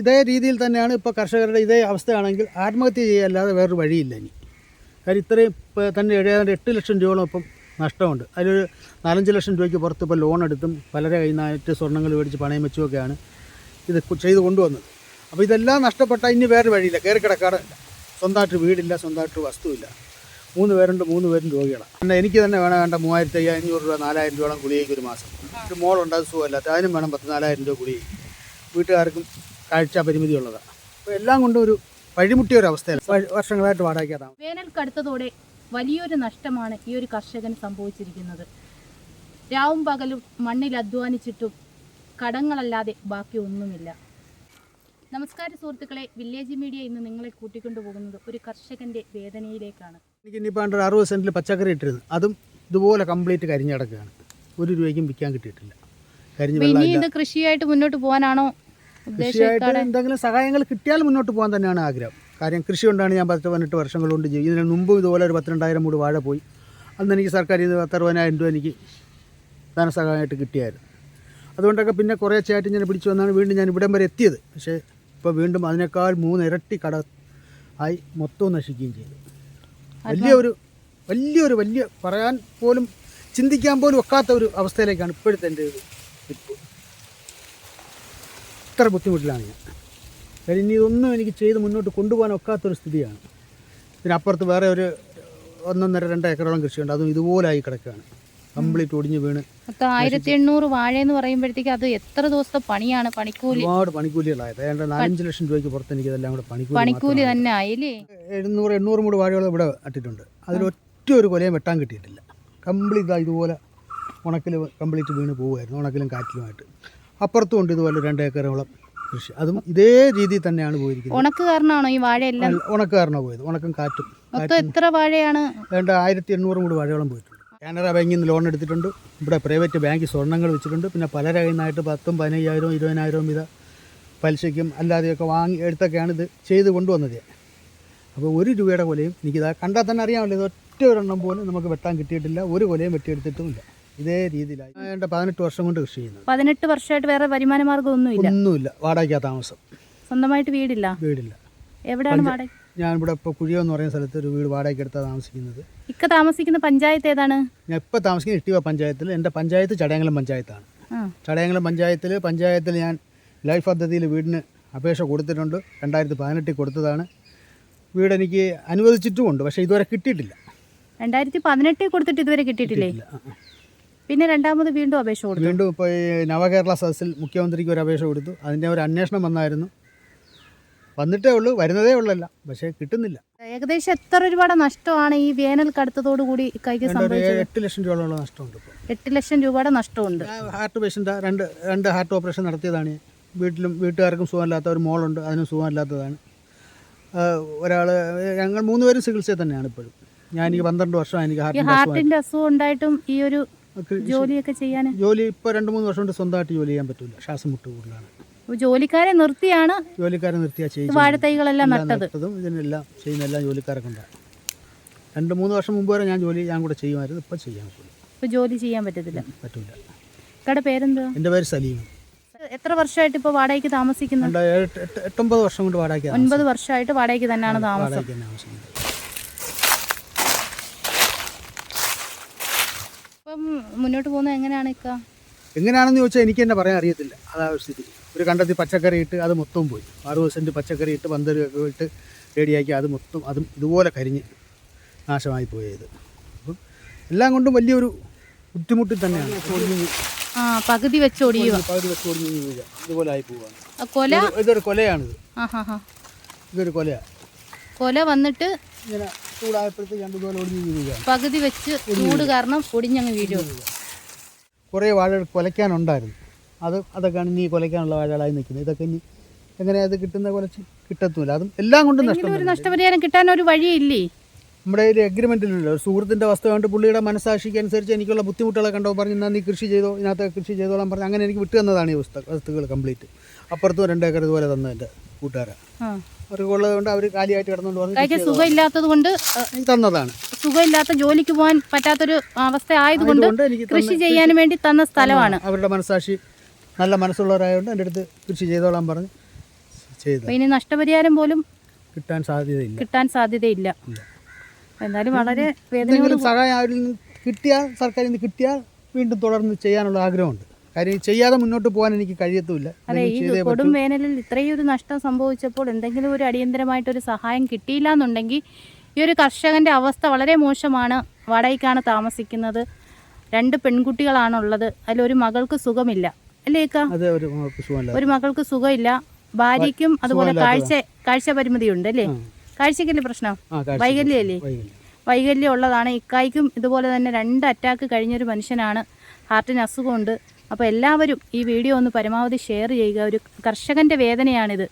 ഇതേ രീതിയിൽ തന്നെയാണ് ഇപ്പോൾ കർഷകരുടെ ഇതേ അവസ്ഥയാണെങ്കിൽ ആത്മഹത്യ ചെയ്യാല്ലാതെ വേറൊരു വഴിയില്ല ഇനി. കാര്യം ഇത്രയും ഇപ്പോൾ തന്നെ ഏഴാണ്ട് എട്ട് ലക്ഷം രൂപയോളം ഇപ്പം നഷ്ടമുണ്ട്. അതിലൊരു നാലഞ്ച് ലക്ഷം രൂപയ്ക്ക് പുറത്ത് ഇപ്പോൾ ലോൺ എടുത്തും പലരെ കയ്യിൽ നിന്നായിട്ട് സ്വർണങ്ങൾ മേടിച്ച് പണയം വെച്ചുമൊക്കെയാണ് ഇത് ചെയ്തു കൊണ്ടുവന്നത്. അപ്പോൾ ഇതെല്ലാം നഷ്ടപ്പെട്ടാൽ ഇനി വേറെ വഴിയില്ല. കയറി കിടക്കാറില്ല സ്വന്തമായിട്ട് വീടില്ല സ്വന്തമായിട്ട് വസ്തുവില്ല. മൂന്ന് പേരുണ്ട് മൂന്ന് പേരും രോഗികളാണ്. പിന്നെ എനിക്ക് തന്നെ വേണം വേണ്ട മൂവായിരത്തി അഞ്ഞൂറ് രൂപ നാലായിരം രൂപയോളം ഗുളികയ്ക്ക് ഒരു മാസം. ഒരു മോളുണ്ട് അത് സുഖമല്ലാത്ത അതിനും വേണം പത്ത് നാലായിരം രൂപ ഗുളിക വീട്ടുകാർക്കും കാഴ്ച പരിമിതി അപ്പോൾ എല്ലാം കൊണ്ടും ഒരു വഴിമുട്ടിയ ഒരു അവസ്ഥയിലാണ് വർഷങ്ങളായിട്ട് വാടകയ്ക്കാതാണ് വേനൽ കടുത്തതോടെ വലിയൊരു നഷ്ടമാണ് ഈ ഒരു കർഷകന് സംഭവിച്ചിരിക്കുന്നത്. രാവും പകലും മണ്ണിൽ അധ്വാനിച്ചിട്ടും കടങ്ങളല്ലാതെ ബാക്കി ഒന്നുമില്ല. നമസ്കാരം സുഹൃത്തുക്കളെ വില്ലേജ് മീഡിയ ഇന്ന് നിങ്ങളെ കൂട്ടിക്കൊണ്ടുപോകുന്നത് ഒരു കർഷകന്റെ വേദനയിലേക്കാണ്. എനിക്ക് ഇനിയിപ്പോൾ അറുപത് സെന്റിൽ പച്ചക്കറി ഇട്ടിരുന്നു. അതും ഇതുപോലെ കംപ്ലീറ്റ് കരിഞ്ഞടക്കുകയാണ് ഒരു രൂപയ്ക്കും വിൽക്കാൻ കിട്ടിയിട്ടില്ല. കരിഞ്ഞ് ഇത് കൃഷിയായിട്ട് മുന്നോട്ട് പോകാനാണോ കൃഷിയായിട്ട് എന്തെങ്കിലും സഹായങ്ങൾ കിട്ടിയാൽ മുന്നോട്ട് പോകാൻ തന്നെയാണ് ആഗ്രഹം. കാര്യം കൃഷി കൊണ്ടാണ് ഞാൻ പത്ത് പതിനെട്ട് വർഷങ്ങൾ കൊണ്ട് ചെയ്യും ഇതിന് മുമ്പും ഇതുപോലെ ഒരു പത്തിരണ്ടായിരം മൂട് വാഴ പോയി. അന്ന് എനിക്ക് സർക്കാർ ഇത് പത്തറുപതിനായിരം രൂപ എനിക്ക് ധനസഹായമായിട്ട് കിട്ടിയായിരുന്നു. അതുകൊണ്ടൊക്കെ പിന്നെ കുറേ ചേട്ടൻ ഞാൻ പിടിച്ചു വന്നാണ് വീണ്ടും ഞാൻ ഇവിടം വരെ എത്തിയത്. പക്ഷേ ഇപ്പോൾ വീണ്ടും അതിനേക്കാൾ മൂന്നിരട്ടി കട ആയി മൊത്തവും നശിക്കുകയും ചെയ്തു. വലിയൊരു വലിയൊരു വലിയ പറയാൻ പോലും ചിന്തിക്കാൻ പോലും ഒക്കാത്ത ഒരു അവസ്ഥയിലേക്കാണ് ഇപ്പോഴത്തെ എന്റെ ഒരു നിൽപ്പ് ഇത്ര ബുദ്ധിമുട്ടിലാണ് ഞാൻ. കാര്യം ഇനി ഇതൊന്നും എനിക്ക് ചെയ്ത് മുന്നോട്ട് കൊണ്ടുപോകാൻ ഒക്കാത്തൊരു സ്ഥിതിയാണ്. ഇതിനപ്പുറത്ത് വേറെ ഒരു ഒന്നൊന്നര രണ്ട് ഏക്കറോളം കൃഷിയുണ്ട്. അതും ഇതുപോലായി കിടക്കുകയാണ്. കംപ്ലീറ്റ് ഒടിഞ്ഞു വീണ് മൊത്തം ആയിരത്തി എണ്ണൂറ് വാഴ എന്ന് പറയുമ്പോഴത്തേക്ക് അത് എത്ര ദിവസത്തെ പണിയാണ്? പണിക്കൂലി. ഒരുപാട് പണിക്കൂലികളായത്. ഏതാണ്ട് നാലഞ്ച് ലക്ഷം രൂപയ്ക്ക് പുറത്ത് എനിക്ക് ഇതെല്ലാം കൂടെ പണിക്കൂലി പണിക്കൂലി തന്നെ ആയില്ലേ? എഴുന്നൂറ് എണ്ണൂറ് മൂട് വാഴകൾ ഇവിടെ നട്ടിട്ടുണ്ട്. അതിലൊറ്റ ഒരു കൊലയും വെട്ടാൻ കിട്ടിയിട്ടില്ല. കംപ്ലീറ്റ് ഇതാ ഇതുപോലെ ഉണക്കിൽ കംപ്ലീറ്റ് വീണ് പോവുമായിരുന്നു ഉണക്കിലും കാറ്റിലുമായിട്ട്. അപ്പുറത്തും ഉണ്ട് ഇതുപോലെ രണ്ട് ഏക്കറോളം കൃഷി. അതും ഇതേ രീതിയിൽ തന്നെയാണ് പോയിരിക്കുന്നത്. ഉണക്ക് കാരണമാണോ ഈ വാഴയെല്ലാം? ഉണക്ക് കാരണം പോയത്. ഉണക്കും കാറ്റും. എത്ര വാഴയാണ്? വേണ്ട ആയിരത്തി എണ്ണൂറ് കൂടി വാഴയോളം പോയിട്ടുണ്ട്. കാനറ ബാങ്കിൽ നിന്ന് ലോൺ എടുത്തിട്ടുണ്ട്. ഇവിടെ പ്രൈവറ്റ് ബാങ്കിൽ സ്വർണങ്ങൾ വെച്ചിട്ടുണ്ട്. പിന്നെ പല കയ്യിൽ പത്തും പതിനയ്യായിരവും ഇരുപതിനായിരവും വിധ പലിശയ്ക്കും അല്ലാതെയൊക്കെ വാങ്ങി എടുത്തൊക്കെയാണ് ഇത് ചെയ്ത് കൊണ്ടുവന്നത്. അപ്പോൾ ഒരു രൂപയുടെ കൊലയും എനിക്കിതാ കണ്ടാൽ തന്നെ അറിയാമല്ലോ ഇത് ഒറ്റ ഒരെണ്ണം പോലും നമുക്ക് വെട്ടാൻ കിട്ടിയിട്ടില്ല. ഒരു കൊലയും വെട്ടിയെടുത്തിട്ടുമില്ല. ഇതേ രീതിയിലായി. പതിനെട്ട് വർഷം കൊണ്ട് കൃഷി ചെയ്യുന്നത്. പതിനെട്ട് വർഷമായിട്ട് വേറെ വരുമാന മാർഗം ഒന്നുമില്ല. ഒന്നുമില്ല വാടകയ്ക്കാ താമസം. സ്വന്തമായിട്ട് വീടില്ല? വീടില്ല. എവിടെയാണ് വാടക? ഇവിടെ ഇപ്പോൾ കുഴിയോ എന്ന് പറയുന്ന സ്ഥലത്ത് ഒരു വീട് വാടകയ്ക്ക് എടുത്താണ് താമസിക്കുന്നത്. ഇക്ക താമസിക്കുന്ന പഞ്ചായത്ത് ഏതാണ്? ഞാൻ ഇപ്പോൾ താമസിക്കുന്ന ഇട്ടിവ പഞ്ചായത്തിൽ എന്റെ പഞ്ചായത്ത് ചടയങ്കലം പഞ്ചായത്താണ്. ചടയങ്ങളും ചടയങ്കലം പഞ്ചായത്തിൽ പഞ്ചായത്തിൽ ഞാൻ ലൈഫ് പദ്ധതിയിൽ വീടിന് അപേക്ഷ കൊടുത്തിട്ടുണ്ട്. രണ്ടായിരത്തി പതിനെട്ടിൽ കൊടുത്തതാണ്. വീട് എനിക്ക് അനുവദിച്ചിട്ടുമുണ്ട്. പക്ഷേ ഇതുവരെ കിട്ടിയിട്ടില്ല. രണ്ടായിരത്തി പതിനെട്ടിൽ കൊടുത്തിട്ട് ഇതുവരെ കിട്ടിയിട്ടില്ലേ. പിന്നെ രണ്ടാമത് വീണ്ടും അപേക്ഷ കൊടുത്തു. വീണ്ടും ഇപ്പോൾ ഈ നവകേരള സദസ്സിൽ മുഖ്യമന്ത്രിക്ക് ഒരു അപേക്ഷ കൊടുത്തു. അതിന്റെ ഒരു അന്വേഷണം വന്നായിരുന്നു. വന്നിട്ടേ ഉള്ളൂ വരുന്നതേ ഉള്ളല്ല പക്ഷേ കിട്ടുന്നില്ല. ഏകദേശം എത്ര രൂപയുടെ നഷ്ടമാണ് ഈ വേനൽ കടുത്തതോടുകൂടി കൈക്ക് സംഭവിച്ചത്? എട്ട് ലക്ഷം രൂപയുള്ള നഷ്ടമുണ്ട് ഇപ്പോൾ എട്ട് ലക്ഷം രൂപയുടെ നഷ്ടമുണ്ട്. ഹാർട്ട് പേഷ്യന്റ് രണ്ട് രണ്ട് ഹാർട്ട് ഓപ്പറേഷൻ നടത്തിയതാണ്. വീട്ടിലും വീട്ടുകാർക്കും സുഖമില്ലാത്ത ഒരു മോളുണ്ട് അതിനും സുഖമില്ലാത്തതാണ്. ഒരാൾ ഞങ്ങൾ മൂന്ന് പേരും ചികിത്സയിൽ തന്നെയാണ് ഇപ്പോഴും. ഞാൻ എനിക്ക് പന്ത്രണ്ട് വർഷം എനിക്ക് ഹാർട്ടിന്റെ അസുഖം ഉണ്ടായിട്ടും ഈ ഒരു ജോലിയൊക്കെ ചെയ്യാൻ? ജോലി ഇപ്പോൾ രണ്ട് മൂന്ന് വർഷം കൊണ്ട് സ്വന്തമായിട്ട് ജോലി ചെയ്യാൻ പറ്റില്ല ശ്വാസം മുട്ട് കൂടുതലാണ്. ജോലിക്കാരെ നിർത്തിയാണ്? ജോലിക്കാരെ നിർത്തിയാ ചെയ്യും വാഴത്തൈകളെല്ലാം നട്ടത്. നട്ടതും ഇതിനെല്ലാം ചെയ്യുന്ന എല്ലാം ജോലിക്കാരെ കൊണ്ടാണ് രണ്ട് മൂന്ന് വർഷം മുമ്പ് വരെ ഞാൻ ജോലി ഞാൻ കൂടെ ചെയ്യുമായിരുന്നു. ഇപ്പോൾ ചെയ്യാൻ പറ്റില്ല ഇപ്പൊ ജോലി ചെയ്യാൻ പറ്റത്തില്ല. പറ്റില്ല കട പേരെന്താ എന്റെ പേര് സലീം. എത്ര വർഷമായിട്ട് ഇപ്പൊ വാടകയ്ക്ക് താമസിക്കുന്നുണ്ട് എട്ട് എട്ട് എട്ടൊമ്പത് വർഷം കൊണ്ട് വാടകയ്ക്ക് ഒൻപത് വർഷമായിട്ട് വാടകയ്ക്ക് തന്നെയാണ് താമസം. വാടകയ്ക്ക് തന്നെ താമസിക്കുന്നത്. ഇപ്പം മുന്നോട്ട് പോകുന്നത് എങ്ങനെയാണ് ഇക്ക? എങ്ങനെയാണെന്ന് ചോദിച്ചാൽ എനിക്ക് തന്നെ പറയാൻ അറിയത്തില്ല. അതാ ഒരു സ്ഥിതി. ഒരു കണ്ടത്തിൽ പച്ചക്കറി ഇട്ട് അത് മൊത്തവും പോയി. അറുപത് സെന്റ് പച്ചക്കറി ഇട്ട് പന്തലൊക്കെ ഇട്ട് റെഡിയാക്കി അത് മൊത്തം അതും ഇതുപോലെ കരിഞ്ഞ് നാശമായി പോയത്. അപ്പം എല്ലാം കൊണ്ടും വലിയൊരു ബുദ്ധിമുട്ടിൽ തന്നെയാണ്. ഒടിഞ്ഞ് പകുതി വെച്ച് ഒടിയുക. പകുതി വെച്ച് ഒടിഞ്ഞ് വീഴുക ഇതുപോലെ ആയി പോവാണ് കൊല? ഇതൊരു- കൊലയാണിത്. ഇതൊരു കൊലയാണ് കൊല വന്നിട്ട് ഇങ്ങനെ ചൂടായപ്പോഴത്തേക്ക് രണ്ടുപോലെ ഒടിഞ്ഞ് വീഴുകയാണ് പകുതി വെച്ച് ചൂട് കാരണം ഒടിഞ്ഞങ്ങ് വീഴും കുറേ വാഴകൾ കുലയ്ക്കാനുണ്ടായിരുന്നു. അത് അതൊക്കെയാണ് ഇനി കുലയ്ക്കാനുള്ള വാഴകളായി നിൽക്കുന്നത്. ഇതൊക്കെ ഇനി എങ്ങനെയാ അത് കിട്ടുന്ന കുലച്ച് കിട്ടത്തുമില്ല അതും എല്ലാം കൊണ്ടും നഷ്ടം നഷ്ടപരിഹാരം കിട്ടാൻ ഒരു വഴിയില്ലേ? നമ്മുടെ ഒരു അഗ്രിമെന്റിലുണ്ടല്ലോ സുഹൃത്തിന്റെ വസ്തു കണ്ട് പുള്ളിയുടെ മനസ്സാക്ഷിക്ക് അനുസരിച്ച് എനിക്കുള്ള ബുദ്ധിമുട്ടുകളെ കണ്ടോ പറഞ്ഞു എന്നാൽ നീ കൃഷി ചെയ്തോ ഇതിനകത്ത് കൃഷി ചെയ്തോളാം പറഞ്ഞു അങ്ങനെ എനിക്ക് വിട്ടു തന്നതാണ് ഈ വസ്തു വസ്തുക്കൾ കംപ്ലീറ്റ് അപ്പുറത്തും രണ്ടേക്കർ ഇതുപോലെ തന്നു എന്റെ കൂട്ടുകാരാ അവർക്ക് അവർക്കുള്ളത് കൊണ്ട് അവർ കാലിയായിട്ട് കിടന്നുകൊണ്ട് പറഞ്ഞു സുഖമില്ലാത്തത് കൊണ്ട് തന്നതാണ്. സുഖമില്ലാത്ത ജോലിക്ക് പോകാൻ പറ്റാത്തൊരു അവസ്ഥ ആയതുകൊണ്ട് കൃഷി ചെയ്യാൻ വേണ്ടി തന്ന സ്ഥലമാണ്. അവരുടെ മനസ്സാക്ഷി നല്ല മനസ്സുള്ളവരായതുകൊണ്ട് എന്റെ അടുത്ത് കൃഷി ചെയ്തോളാൻ പറഞ്ഞ് ചെയ്തു ഇനി നഷ്ടപരിഹാരം പോലും കിട്ടാൻ സാധ്യതയില്ല. കിട്ടാൻ സാധ്യതയില്ല. എന്നാലും വളരെ വേദനയോട് സഹായം അവരിൽ നിന്ന് കിട്ടിയാൽ സർക്കാരിൽ നിന്ന് കിട്ടിയാൽ വീണ്ടും തുടർന്ന് ചെയ്യാനുള്ള ആഗ്രഹമുണ്ട്. കാര്യം ചെയ്യാതെ മുന്നോട്ട് പോകാൻ എനിക്ക് കഴിയത്തുമില്ല. അതെ ഈ കൊടും വേനലിൽ ഇത്രയും ഒരു നഷ്ടം സംഭവിച്ചപ്പോൾ എന്തെങ്കിലും ഒരു അടിയന്തരമായിട്ടൊരു സഹായം കിട്ടിയില്ല എന്നുണ്ടെങ്കിൽ ഈ ഒരു കർഷകന്റെ അവസ്ഥ വളരെ മോശമാണ്. വാടകയ്ക്കാണ് താമസിക്കുന്നത്. രണ്ട് പെൺകുട്ടികളാണുള്ളത്. അതിലൊരു മകൾക്ക് സുഖമില്ല. അല്ലേ ഇക്ക അത് ഒരു സുഖമല്ല. ഒരു മകൾക്ക് സുഖമില്ല. ഭാര്യയ്ക്കും അതുപോലെ കാഴ്ച കാഴ്ച പരിമിതിയുണ്ട് അല്ലേ? കാഴ്ചക്കല്ലേ പ്രശ്നം? വൈകല്യല്ലേ? വൈകല്യം. വൈകല്യം ഉള്ളതാണ്. ഇക്കായ്ക്കും ഇതുപോലെ തന്നെ രണ്ട് അറ്റാക്ക് കഴിഞ്ഞൊരു മനുഷ്യനാണ്. ഹാർട്ടിന് അസുഖമുണ്ട്. അപ്പോൾ എല്ലാവരും ഈ വീഡിയോ ഒന്ന് പരമാവധി ഷെയർ ചെയ്യുക. ഒരു കർഷകന്റെ വേദനയാണിത്.